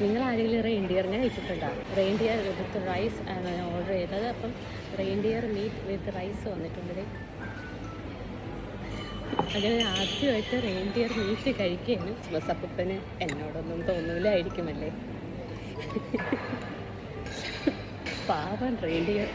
നിങ്ങൾ ആരെങ്കിലും റെയിൻഡിയറിനെ കഴിച്ചിട്ടുണ്ടോ റെയിൻഡിയർ വിത്ത് റൈസ് ആണ് ഞാൻ ഓർഡർ ചെയ്തത്. അപ്പം റെയിൻഡിയർ മീറ്റ് വിത്ത് റൈസ് വന്നിട്ടുണ്ട്. അങ്ങനെ ആദ്യമായിട്ട് റെയിൻഡിയർ മീറ്റ് കഴിക്കുകയാണ്. ബസ് അപ്പന് എന്നോടൊന്നും തോന്നൂലായിരിക്കുമല്ലേ? പാവൻ റെയിൻഡിയർ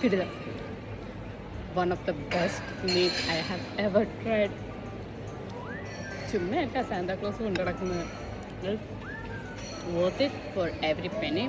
കിടിലം. One of the best meat I have ever tried ചുമ്മയല്ല Santa Claus കൊണ്ടു നടക്കുന്നത് worth it for every penny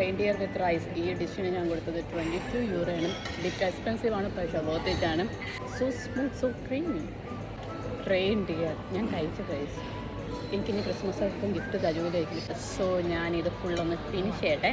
reindeer with rice ഈ ഡിഷിന് ഞാൻ കൊടുത്തത് ട്വന്റി ടു യൂറോയാണ് ഡിറ്റ് എക്സ്പെൻസീവ് ആണ് പക്ഷേ വോത്ത് ഇറ്റ് ആണ്. So smooth so creamy reindeer ഞാൻ കഴിച്ച പ്രൈസ് എനിക്കിനി ക്രിസ്മസ് ആർക്കും ഗിഫ്റ്റ് തരൂലായിരിക്കും. സോ ഞാനിത് ഫുള്ളൊന്ന് ഫിനിഷ് ചെയ്യട്ടെ.